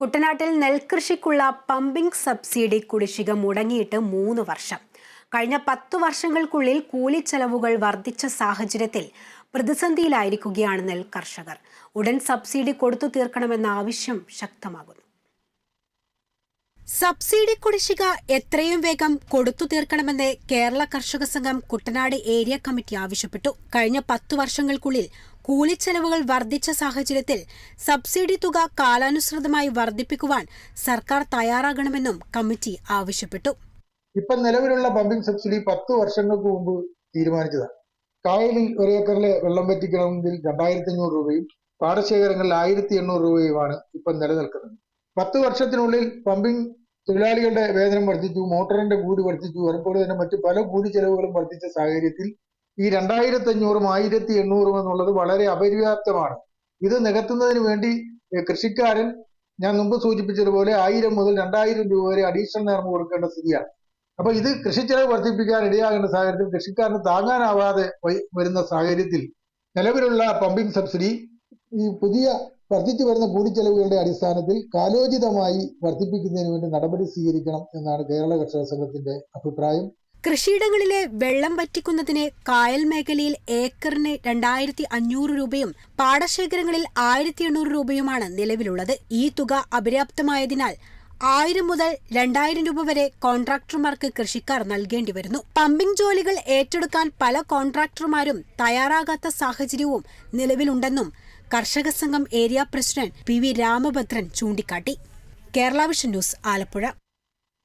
കുട്ടനാട്ടിൽ നെൽകൃഷിക്കുള്ള pumping subsidy കുടിശ്ശിക മുടങ്ങിയിട്ട് മൂന്ന് വർഷം. കഴിഞ്ഞ പത്തു വർഷങ്ങൾക്കുള്ളിൽ കൂലിച്ചെലവുകൾ വർദ്ധിച്ച സാഹചര്യത്തിൽ പ്രതിസന്ധിയിലായിരിക്കുകയാണ് നെൽ കർഷകർ ഉടൻ സബ്സിഡി കൊടുത്തു തീർക്കണമെന്ന ആവശ്യം ശക്തമാകുന്നു. സബ്സിഡി കുടിശ്ശിക എത്രയും വേഗം കൊടുത്തു തീർക്കണമെന്ന് കേരള കർഷക സംഘം കുട്ടനാട് ഏരിയ കമ്മിറ്റി ആവശ്യപ്പെട്ടു. കഴിഞ്ഞ പത്തു വർഷങ്ങൾക്കുള്ളിൽ കൂലിച്ചെലവുകൾ വർദ്ധിച്ച സാഹചര്യത്തിൽ സബ്സിഡി തുക കാലാനുസൃതമായി വർദ്ധിപ്പിക്കുവാൻ സർക്കാർ തയ്യാറാകണമെന്നും കമ്മിറ്റി ആവശ്യപ്പെട്ടു. ഇപ്പൊ നിലവിലുള്ള പമ്പിംഗ് സബ്സിഡി പത്ത് വർഷങ്ങൾക്ക് മുമ്പ് തീരുമാനിച്ചതാണ്. കായലിൽ ഒരേക്കറിലെ വെള്ളം പറ്റിക്കണമെങ്കിൽ രണ്ടായിരത്തി അഞ്ഞൂറ് രൂപയും പാടശേഖരങ്ങളിൽ ആയിരത്തി എണ്ണൂറ് രൂപയുമാണ് ഇപ്പം നിലനിൽക്കുന്നത്. പത്ത് വർഷത്തിനുള്ളിൽ പമ്പിംഗ് തൊഴിലാളികളുടെ വേതനം വർദ്ധിച്ചു മോട്ടറിന്റെ കൂലി വർദ്ധിച്ചു അതുപോലെ തന്നെ മറ്റു പല കൂലി ചെലവുകളും വർദ്ധിച്ച സാഹചര്യത്തിൽ ഈ രണ്ടായിരത്തി അഞ്ഞൂറും ആയിരത്തി എണ്ണൂറും എന്നുള്ളത് വളരെ അപര്യാപ്തമാണ്. ഇത് നികത്തുന്നതിന് വേണ്ടി കൃഷിക്കാരൻ ഞാൻ മുമ്പ് സൂചിപ്പിച്ചതുപോലെ ആയിരം മുതൽ രണ്ടായിരം രൂപ വരെ അഡീഷണൽ നേർമ്മ കൊടുക്കേണ്ട സ്ഥിതിയാണ്. അപ്പൊ ഇത് കൃഷി കൃഷിച്ചെലവ് വർദ്ധിപ്പിക്കാൻ ഇടയാകേണ്ട സാഹചര്യത്തിൽ കൃഷിക്കാരന് താങ്ങാനാവാതെ വരുന്ന സാഹചര്യത്തിൽ നിലവിലുള്ള പമ്പിംഗ് സബ്സിഡി ഈ പുതിയ വർദ്ധിച്ചു വരുന്ന കൂലിച്ചെലവുകളുടെ അടിസ്ഥാനത്തിൽ കാലോചിതമായി വർദ്ധിപ്പിക്കുന്നതിന് വേണ്ടി നടപടി സ്വീകരിക്കണം എന്നാണ് കേരള കർഷക സംഘത്തിന്റെ അഭിപ്രായം. കൃഷിയിടങ്ങളിലെ വെള്ളം വറ്റിക്കുന്നതിന് കായൽ മേഖലയിൽ ഏക്കറിന് രണ്ടായിരത്തി അഞ്ഞൂറ് രൂപയും പാടശേഖരങ്ങളിൽ ആയിരത്തി എണ്ണൂറ് രൂപയുമാണ് നിലവിലുള്ളത്. ഈ തുക അപര്യാപ്തമായതിനാൽ ആയിരം മുതൽ രണ്ടായിരം രൂപ വരെ കോൺട്രാക്ടർമാർക്ക് കൃഷിക്കാർ നൽകേണ്ടി വരുന്നു. പമ്പിംഗ് ജോലികൾ ഏറ്റെടുക്കാൻ പല കോൺട്രാക്ടർമാരും തയ്യാറാകാത്ത സാഹചര്യവും നിലവിലുണ്ടെന്നും കർഷക സംഘം area president P V Ramabhadran ചൂണ്ടിക്കാട്ടി. Kerala vision news Alappuzha.